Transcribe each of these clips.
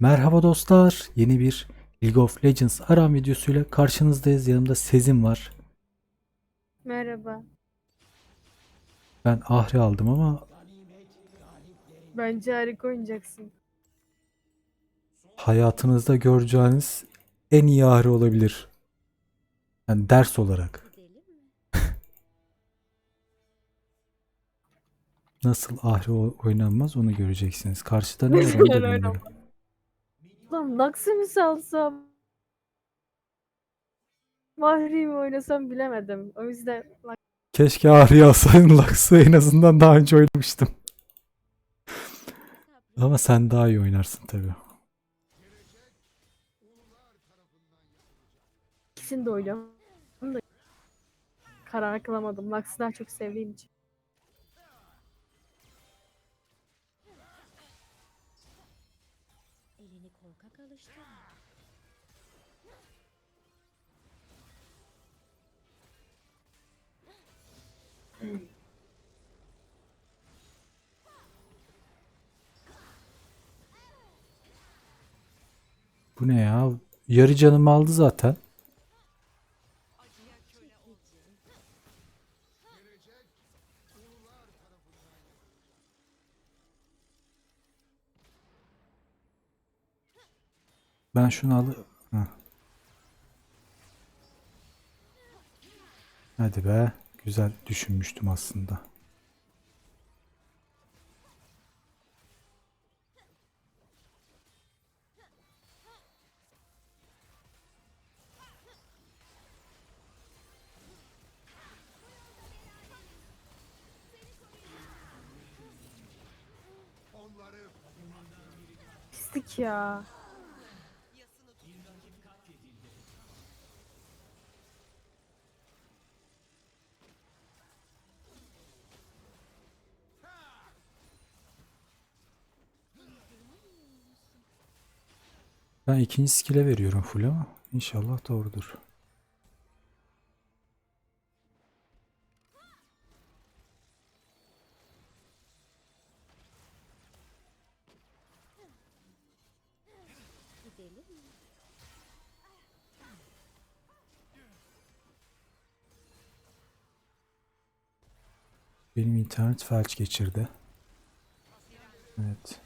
Merhaba dostlar. Yeni bir League of Legends aram videosuyla karşınızdayız. Yanımda Sezin var. Merhaba. Ben Ahri aldım ama Bence harika oynayacaksın. hayatınızda göreceğiniz en iyi Ahri olabilir. Yani ders olarak. Nasıl Ahri o- oynanmaz onu göreceksiniz. Karşıda ne var onu da Nasıl bilmiyorum. Lan Lux'ı mı salsam? Mahri mi oynasam bilemedim. O yüzden Keşke Ahri'yi alsaydın Lux'ı en azından daha önce oynamıştım. Ama sen daha iyi oynarsın tabii. ikisini de oynuyorum. Onu da karar kılamadım. Lux'ı daha çok sevdiğim için. Bu ne ya? Yarı canımı aldı zaten. Ben şunu al. Hadi be. Güzel düşünmüştüm aslında. Pislik ya. Ben ikinci skill'e veriyorum full ama inşallah doğrudur. Benim internet felç geçirdi. Evet.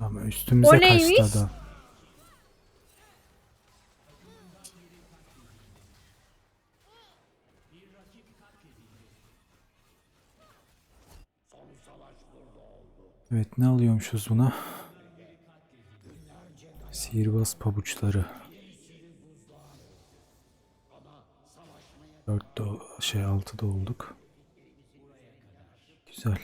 Ama üstümüze kaçtı adam. Evet ne alıyormuşuz buna? Sihirbaz pabuçları. Dörtte o- şey altıda olduk. Güzel.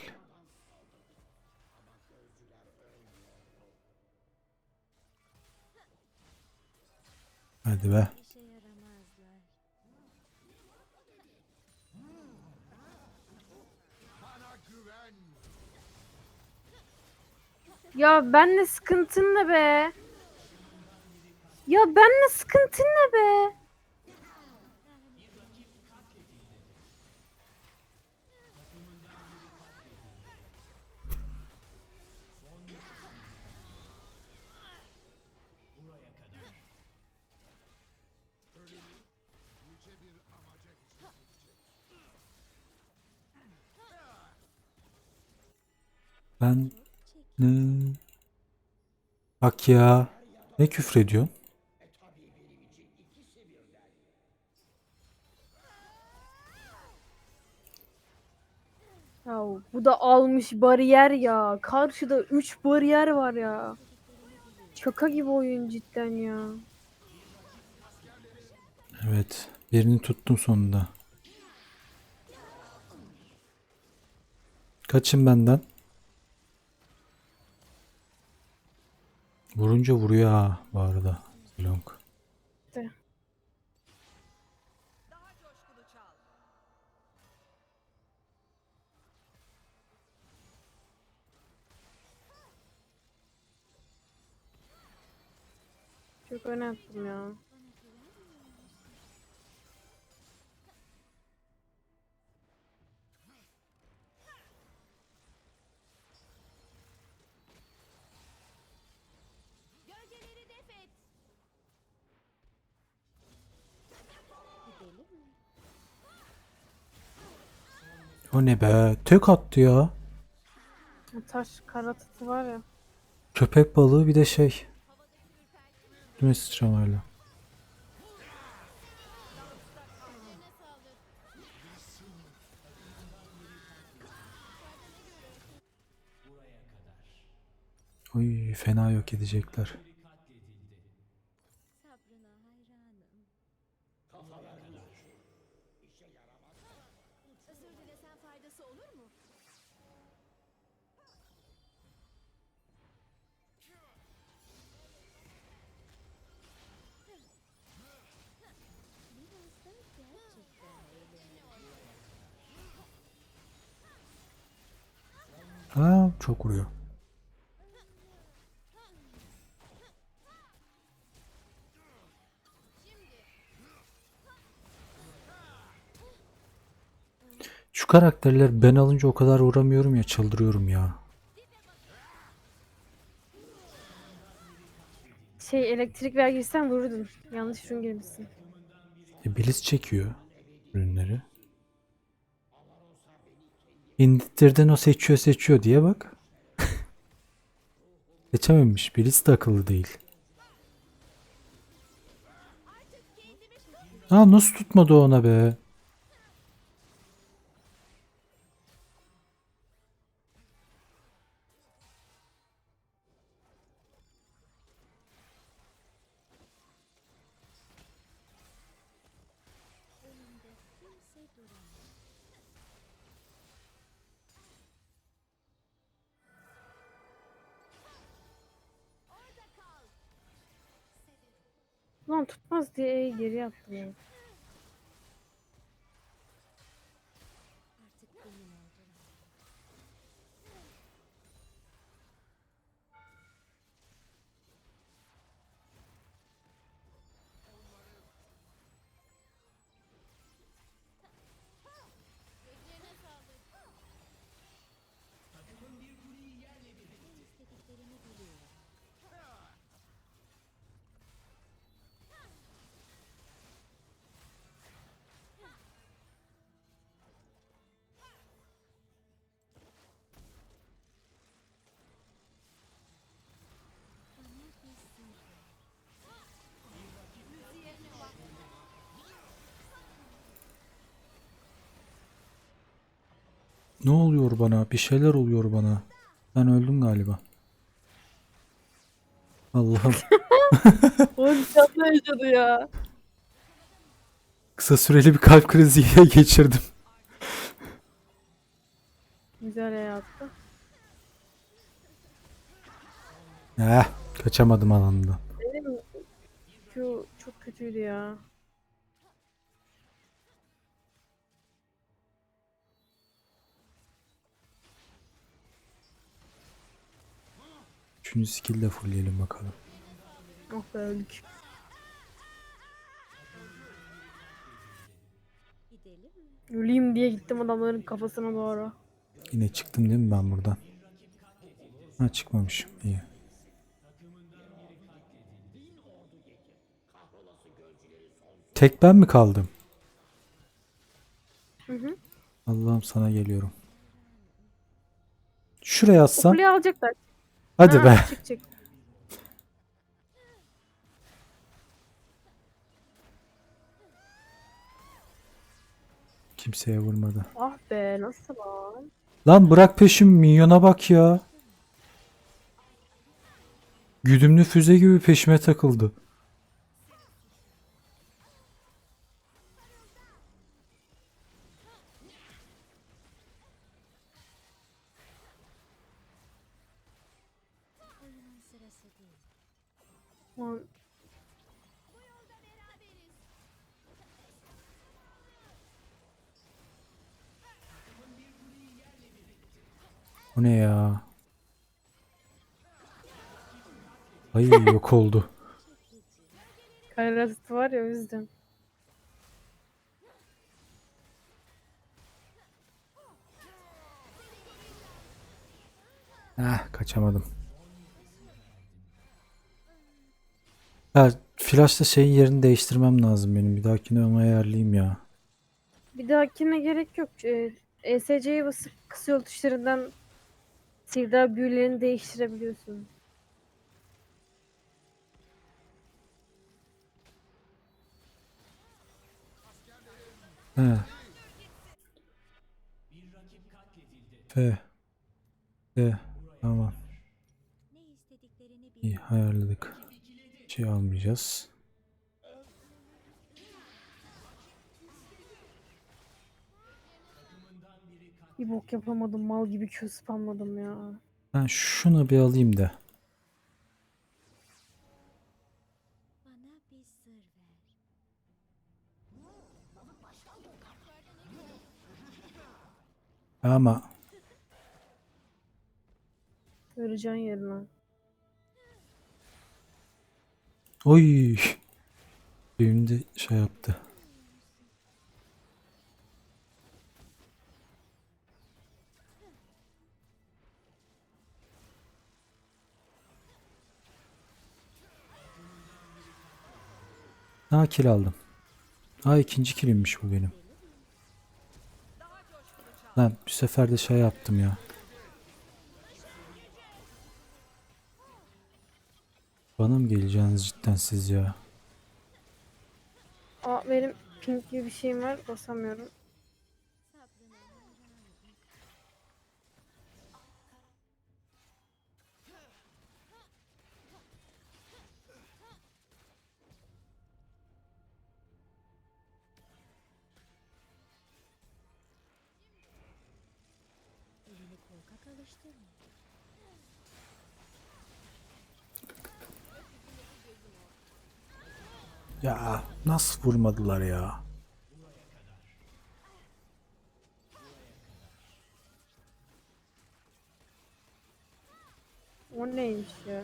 Hadi be. Ya benle sıkıntın ne be? Ya benle sıkıntın ne be? Ben ne? Bak ya. Ne küfrediyorsun? Ya bu da almış bariyer ya. Karşıda 3 bariyer var ya. Şaka gibi oyun cidden ya. Evet. Birini tuttum sonunda. Kaçın benden. Vurunca vuruyor ha bu arada. Long. De. Çok önemli ya. O ne be? Tek attı ya. Taş kara tatı var ya. Köpek balığı bir de şey. Üstüme sıçramayla. Oy fena yok edecekler. Çok vuruyor. Şu karakterler ben alınca o kadar vuramıyorum ya çıldırıyorum ya. Şey elektrik vergisinden vururdun. Yanlış ürün girmişsin. E, Bliss çekiyor ürünleri. İndirden o seçiyor seçiyor diye bak. Seçememiş. Bliss de akıllı değil. Aa nasıl tutmadı ona be? Kimse duramaz. Tutmaz diye geri attım. Ne oluyor bana? Bir şeyler oluyor bana. Ben öldüm galiba. Allah'ım. Oğlum canlı yaşadı ya. Kısa süreli bir kalp krizi geçirdim. Güzel attı. Eh, kaçamadım alanından. Benim Q çok kötüydü ya. Üçüncü skill de fullleyelim bakalım. Oh be öldük. Öleyim diye gittim adamların kafasına doğru. Yine çıktım değil mi ben buradan? Ha çıkmamışım. İyi. Tek ben mi kaldım? Hı hı. Allah'ım sana geliyorum. Şuraya atsam. kuleyi alacaklar. Hadi Ha, be. Çık çık. Kimseye vurmadı. Ah be nasıl lan? Lan bırak peşim minyona bak ya. Güdümlü füze gibi peşime takıldı. Yok oldu. Karat var ya o yüzden. Eh kaçamadım. Ya flash'ta şeyin yerini değiştirmem lazım benim. Bir dahakine onu ayarlayayım ya. Bir dahakine gerek yok. Ee, ESC'ye basıp kısa yol tuşlarından sirdar büyülerini değiştirebiliyorsun. He. F. F. Tamam. Ne istediklerini İyi ayarladık. Şey almayacağız. Bir bok yapamadım. Mal gibi Q spamladım ya. Ben şunu bir alayım da. Bana bir sır ver. Ama Öleceksin yerine. oy. Düğümde şey yaptı. Ha kill aldım. Ha ikinci killimmiş bu benim. Lan bir sefer de şey yaptım ya. Bana mı geleceksiniz cidden siz ya? Aa benim pink gibi bir şeyim var. Basamıyorum. Ya nasıl vurmadılar ya? O neymiş ya?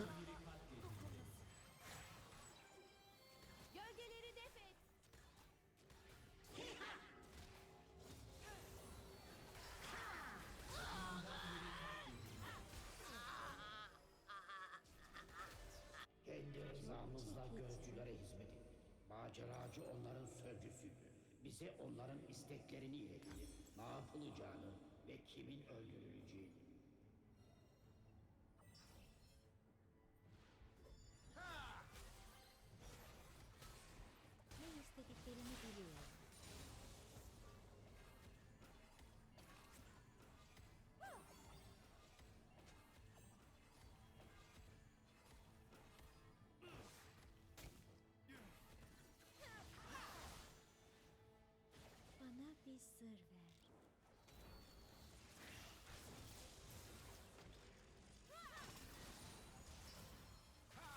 Maceracı onların sözcüsüydü. Bize onların isteklerini iletti. Ne yapılacağını ve kimin sır ver.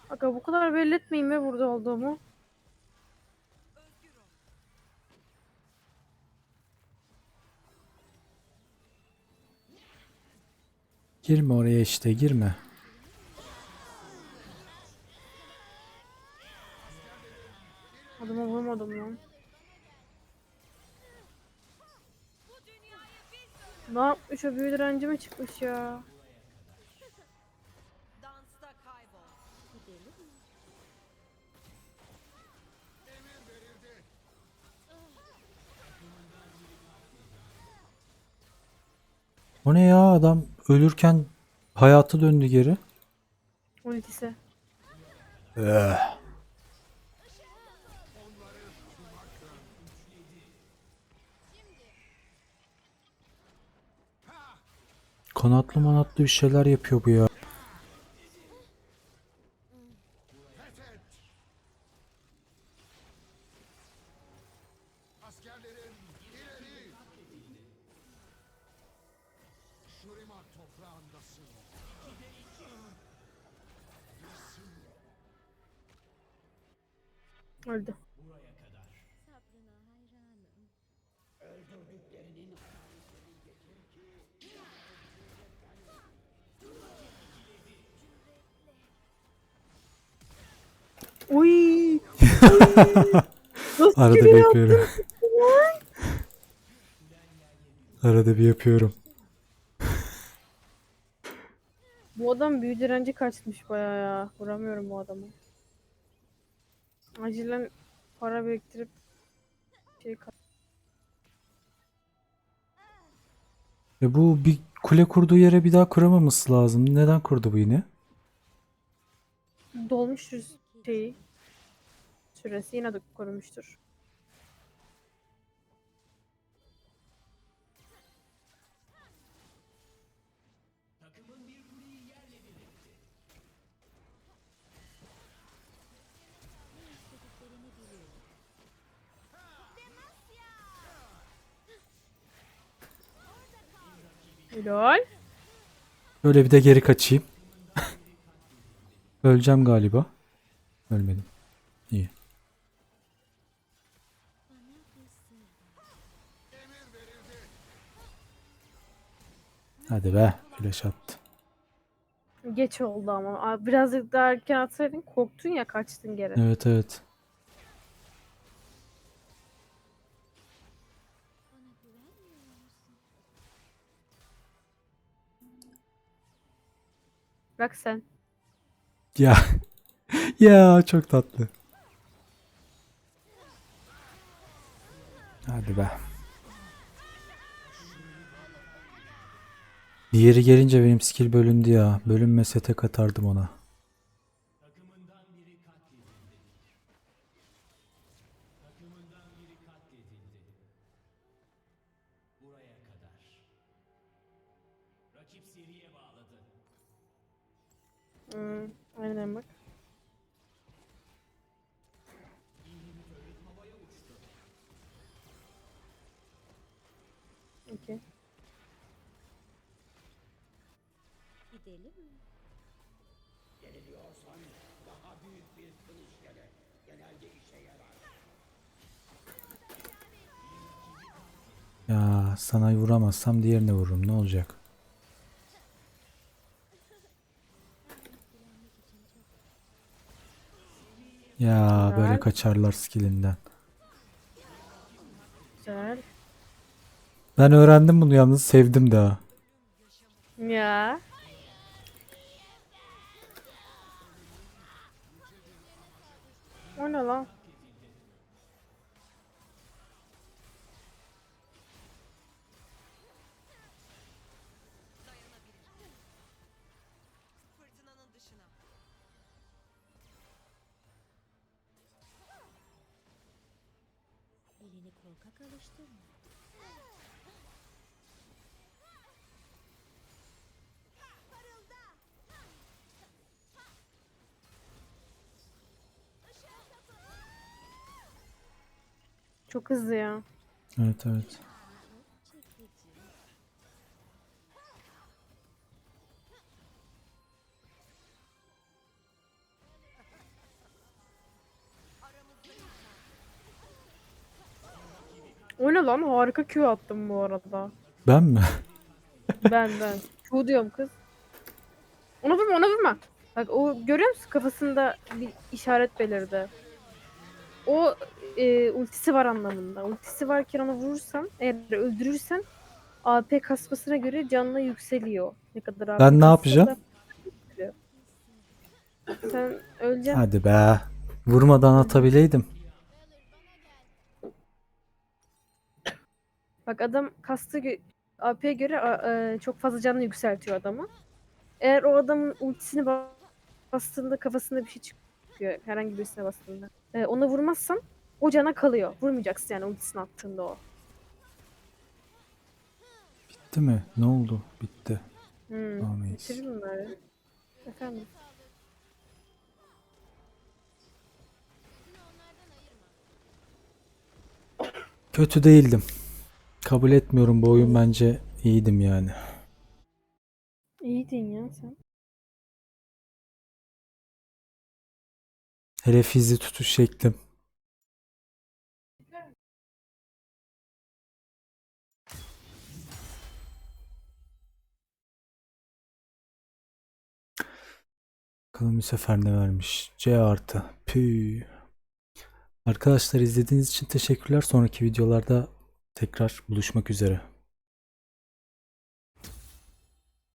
Aga bu kadar belli etmeyin be burada olduğumu. Girme oraya işte girme. Ne yapmış o büyü direnci mi çıkmış ya? O ne ya adam ölürken hayatı döndü geri. Ultisi. Eh. Kanatlı manatlı bir şeyler yapıyor bu ya. Öldü. Uy! Arada yapıyorum. Arada bir yapıyorum. Bu adam büyü direnci kaçmış bayağı ya. Vuramıyorum bu adamı. Acilen para biriktirip şey E bu bir kule kurduğu yere bir daha kuramaması lazım. Neden kurdu bu yine? dolmuş şeyi. Süresi yine de korumuştur. Lol. Böyle bir de geri kaçayım. Öleceğim galiba. Ölmedim. İyi. Hadi be. Flash attı. Geç oldu ama. Birazcık daha erken atsaydın korktun ya kaçtın geri. Evet evet. Bak sen. Ya. ya çok tatlı. Hadi be. Diğeri gelince benim skill bölündü ya. Bölünmese tek atardım ona. Okey. Gidelim mi? Yeniliyorsan daha büyük bir kılıç dene. Genelde işe yarar. Ya sana vuramazsam diğerine vururum. Ne olacak? Ya böyle kaçarlar skillinden. Ben öğrendim bunu yalnız sevdim daha. Ya. O ne lan? Çok hızlı ya. Evet evet. O ne lan? Harika Q attım bu arada. Ben mi? Ben ben. Q diyorum kız. Ona vurma ona vurma. Bak o görüyor musun kafasında bir işaret belirdi. O e, ultisi var anlamında. Ultisi varken onu vurursan eğer öldürürsen AP kasmasına göre canlı yükseliyor. Ne kadar AP Ben ne yapacağım? da. Sen öleceksin. Hadi be. Vurmadan atabileydim. Bak adam kastı gö- AP'ye göre a- e, çok fazla canını yükseltiyor adamı. Eğer o adamın ultisini ba- bastığında kafasında bir şey çıkıyor. Herhangi birisine bastığında. E, ona vurmazsan o cana kalıyor. Vurmayacaksın yani ultisini attığında o. Bitti mi? Ne oldu? Bitti. Hmm. Ameyiz. Bitirir bunları. Efendim. Kötü değildim. Kabul etmiyorum bu oyun bence iyiydim yani. İyiydin ya sen. Hele fizi tutuş şeklim. Bakalım bu sefer ne vermiş? C artı. Püh. Arkadaşlar izlediğiniz için teşekkürler. Sonraki videolarda tekrar buluşmak üzere.